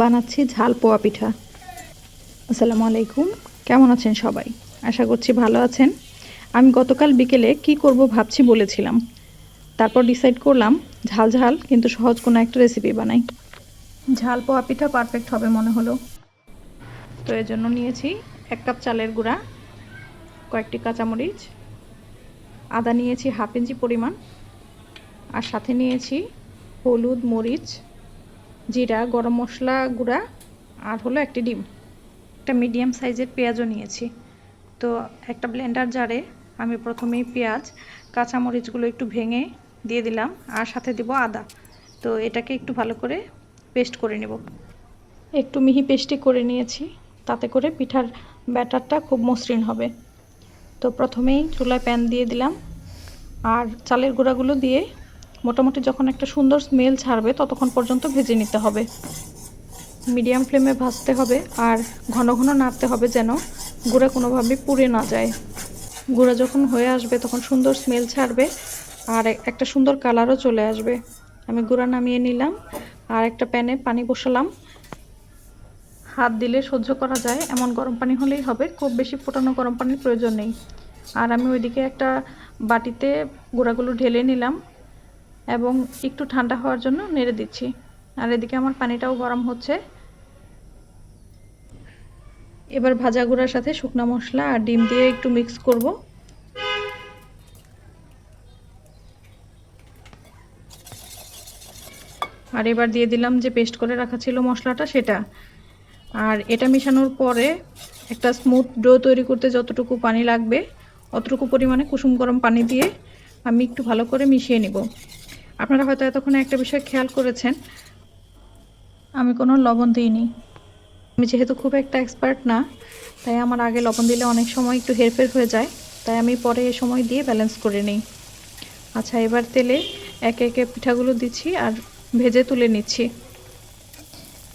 বানাচ্ছি ঝাল পোয়া পিঠা। আসসালামু আলাইকুম। কেমন আছেন সবাই? আশা করছি ভালো আছেন। আমি গতকাল বিকেলে কি করব ভাবছি বলেছিলাম। তারপর ডিসাইড করলাম, ঝাল ঝাল কিন্তু সহজ কোনো একটা রেসিপি বানাই। ঝাল পোয়া পিঠা পারফেক্ট হবে মনে হলো। তো এর জন্য নিয়েছি এক কাপ চালের গুঁড়া, কয়েকটি কাঁচামরিচ, আদা নিয়েছি হাফ ইঞ্চি পরিমাণ, আর সাথে নিয়েছি হলুদ মরিচ জিরা, গরম মশলা গুঁড়া আর হলো একটি ডিম। একটা মিডিয়াম সাইজের পেঁয়াজও নিয়েছি। তো একটা ব্লেন্ডার জারে আমি প্রথমেই পেঁয়াজ, কাঁচামরিচগুলো একটু ভেঙে দিয়ে দিলাম আর সাথে দিব আদা। তো এটাকে একটু ভালো করে পেস্ট করে নেব। একটু মিহি পেস্টই করে নিয়েছি, তাতে করে পিঠার ব্যাটারটা খুব মসৃণ হবে। তো প্রথমেই চুলায় প্যান দিয়ে দিলাম। আর চালের গুঁড়াগুলো দিয়ে মোটামুটি যখন একটা সুন্দর স্মেল ছাড়বে, ততক্ষণ পর্যন্ত ভেজে নিতে হবে। মিডিয়াম ফ্লেমে ভাজতে হবে আর ঘন ঘন নাড়তে হবে যেন গুঁড়া কোনোভাবে পুড়ে না যায়। গুঁড়া যখন হয়ে আসবে, তখন সুন্দর স্মেল ছাড়বে আর একটা সুন্দর কালারও চলে আসবে। আমি গুঁড়া নামিয়ে নিলাম আর একটা প্যানে পানি বসালাম। হাত দিলে সহ্য করা যায়, এমন গরম পানি হলেই হবে, খুব বেশি ফোটানো গরম পানির প্রয়োজন নেই। আর আমি ওইদিকে একটা বাটিতে গুঁড়াগুলো ঢেলে নিলাম। এবং একটু ঠান্ডা হওয়ার জন্য নেড়ে দিচ্ছি। আর এদিকে আমার পানিটাও গরম হচ্ছে। এবার ভাজা গুঁড়ার সাথে শুকনো মশলা আর ডিম দিয়ে একটু মিক্স করব। আর এবার দিয়ে দিলাম যে পেস্ট করে রাখা ছিল মশলাটা, সেটা। আর এটা মেশানোর পরে একটা স্মুথ ডো তৈরি করতে যতটুকু পানি লাগবে, অতটুকু পরিমাণে কুসুম গরম পানি দিয়ে আমি একটু ভালো করে মিশিয়ে নিব। আপনারা হয়তো এতক্ষণে একটা বিষয় খেয়াল করেছেন। আমি কোনো লবণ দিইনি। আমি যেহেতু খুব একটা এক্সপার্ট না, তাই আমার আগে লবণ দিলে অনেক সময় একটু হেরফের হয়ে যায়, তাই আমি পরে এ সময় দিয়ে ব্যালেন্স করে নিই। আচ্ছা এবার তেলে একে একে পিঠাগুলো দিচ্ছি আর ভেজে তুলে নিচ্ছি।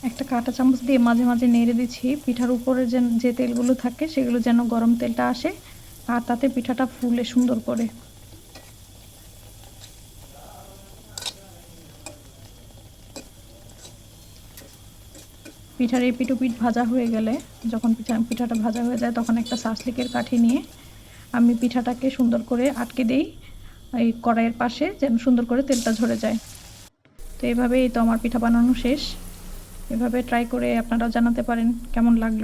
একটা কাঁটা চামচ দিয়ে মাঝে মাঝে নেড়ে দিচ্ছি। পিঠার উপরে যে যে তেলগুলো থাকে, সেগুলো যেন গরম তেলটা আসে, আর তাতে পিঠাটা ফুলে সুন্দর করে। পিঠার এই পিঠ ভাজা হয়ে গেলে, যখন পিঠা, পিঠাটা ভাজা হয়ে যায়, তখন একটা সাসলিকের কাঠি নিয়ে আমি পিঠাটাকে সুন্দর করে আটকে দেই, এই কড়াইয়ের পাশে যেন সুন্দর করে তেলটা ঝরে যায়। তো এভাবেই তো আমার পিঠা বানানো শেষ। এভাবে ট্রাই করে আপনারা জানাতে পারেন কেমন লাগল।